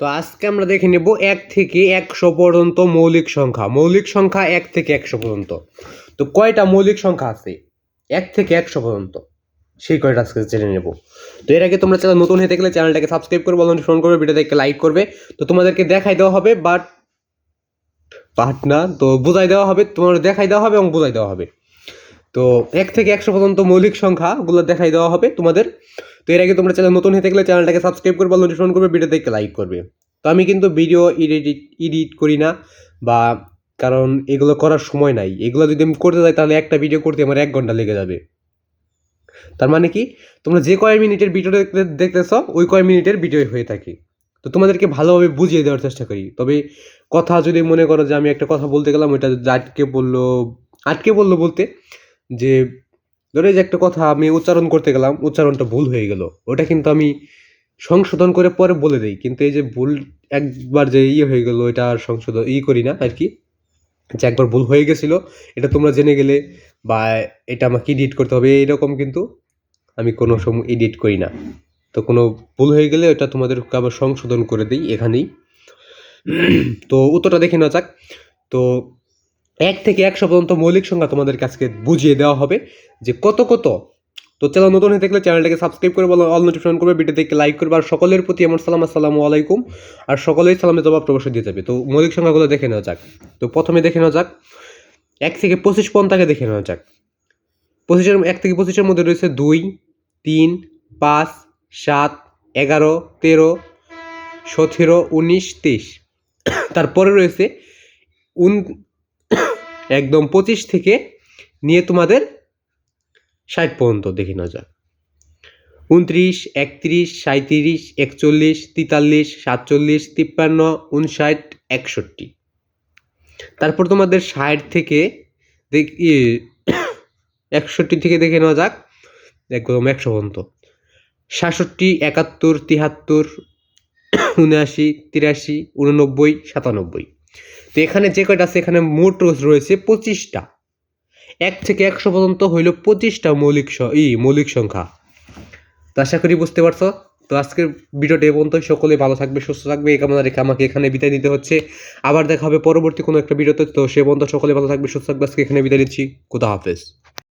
তো আজকে আমরা দেখে নেব এক থেকে একশো পর্যন্ত মৌলিক সংখ্যা। মৌলিক সংখ্যা এক থেকে একশো পর্যন্ত। তো কয়টা মৌলিক সংখ্যা আছে? এক থেকে একশো পর্যন্ত। সেই কয়টা আজকে জেনে নেব। তো এর আগে তোমরা চ্যানেল নতুন হয়ে থাকলে চ্যানেলটাকে সাবস্ক্রাইব করবে বলুন ফোন করবে ভিডিওটাকে লাইক করবে। তো তোমাদেরকে দেখাই দেওয়া হবে বাট বাট না, তো বোঝাই দেওয়া হবে তোমার দেখাই দেওয়া হবে এবং বোঝাই দেওয়া হবে। তো এক থেকে একশো পর্যন্ত মৌলিক সংখ্যাগুলো দেখাই দেওয়া হবে তোমাদের। তো এর আগে তোমরা চ্যানেল নতুন হয়ে থাকলে চ্যানেলটাকে সাবস্ক্রাইব করবে নোটিফিকেশন করবে ভিডিওতে লাইক করবে। তো আমি কিন্তু ভিডিও এডিট এডিট করি না বা কারণ এগুলো করার সময় নাই। এগুলো যদি আমি করতে যাই তাহলে একটা ভিডিও করতে আমার এক ঘণ্টা লেগে যাবে। তার মানে কি? তোমরা যে কয় মিনিটের ভিডিও দেখতে, দেখতেছ, ওই কয় মিনিটের ভিডিও হয়ে থাকে। তো তোমাদেরকে ভালোভাবে বুঝিয়ে দেওয়ার চেষ্টা করি। তবে কথা যদি মনে করো যে আমি একটা কথা বলতে গেলাম, ওইটা আটকে বলল আটকে বলল বলতে যে, ধরে যে একটা কথা আমি উচ্চারণ করতে গেলাম, উচ্চারণটা ভুল হয়ে গেল। ওটা কিন্তু আমি সংশোধন করে পরে বলে দিই। কিন্তু এই যে ভুল, একবার যে ইয়ে হয়ে গেলো, এটা আর সংশোধন, ই করি না আর কি। যে একবার ভুল হয়ে গেছিল, এটা তোমরা জেনে গেলে বা এটা আমাকে এডিট করতে হবে এরকম কিন্তু আমি কোনো সময় এডিট করি না। তো কোনো ভুল হয়ে গেলে ওটা তোমাদের আবার সংশোধন করে দিই এখানেই। তো উত্তরটা দেখে নেওয়া যাক। তো এক থেকে একশো পর্যন্ত মৌলিক সংখ্যা তোমাদের কাছকে বুঝিয়ে দেওয়া হবে যে কত কত। তো চ্যানেল নতুন হয়ে থাকলে চ্যানেলটাকে সাবস্ক্রাইব করে বলো অল নোটিফিকেশন করবে ভিডিও দেখে লাইক করবে, আর সকলের প্রতি আমার সালাম, আসসালামু আলাইকুম। আর সকলেই সালামের জবাব অবশ্যই দিয়ে যাবে। তো মৌলিক সংখ্যাগুলো দেখে নেওয়া যাক। তো প্রথমে দেখে নেওয়া যাক, এক থেকে পঁচিশ পর্যন্তকে দেখে নেওয়া যাক। পঁচিশের, এক থেকে পঁচিশের মধ্যে রয়েছে দুই, তিন, পাঁচ, সাত, এগারো, তেরো, সতেরো, উনিশ, তেইশ। তারপরে রয়েছে উন একদম পঁচিশ থেকে নিয়ে তোমাদের ষাট পর্যন্ত দেখে নেওয়া যাক। উনত্রিশ, একত্রিশ সাঁত্রিশ একচল্লিশ, তেতাল্লিশ, সাতচল্লিশ, তিপ্পান্ন উনষাট একষট্টি। তারপর তোমাদের ষাট থেকে ইয়ে একষট্টি থেকে দেখে নেওয়া যাক। একদম একশো পর্যন্ত। সাতষট্টি, একাত্তর, তিহাত্তর, উনআশি, তিরাশি, উননব্বই, সাতানব্বই। তো এখানে যে কয়টা আছে, এখানে মোট রয়েছে পঁচিশটা। এক থেকে একশো পর্যন্ত হইল পঁচিশটা মৌলিক ই, মৌলিক সংখ্যা। তো আশা করি বুঝতে পারছ? তো আজকের ভিডিওটি এ পর্যন্ত সকলে ভালো থাকবে, সুস্থ থাকবে। এই কামনা রেখে আমাকে এখানে বিদায় নিতে হচ্ছে। আবার দেখা হবে পরবর্তী কোনো একটা ভিডিওতে। তো সে পর্যন্ত সকলে ভালো থাকবে, সুস্থ থাকবে। আজকে এখানে বিদায় নিচ্ছি। কোথা হাফেজ।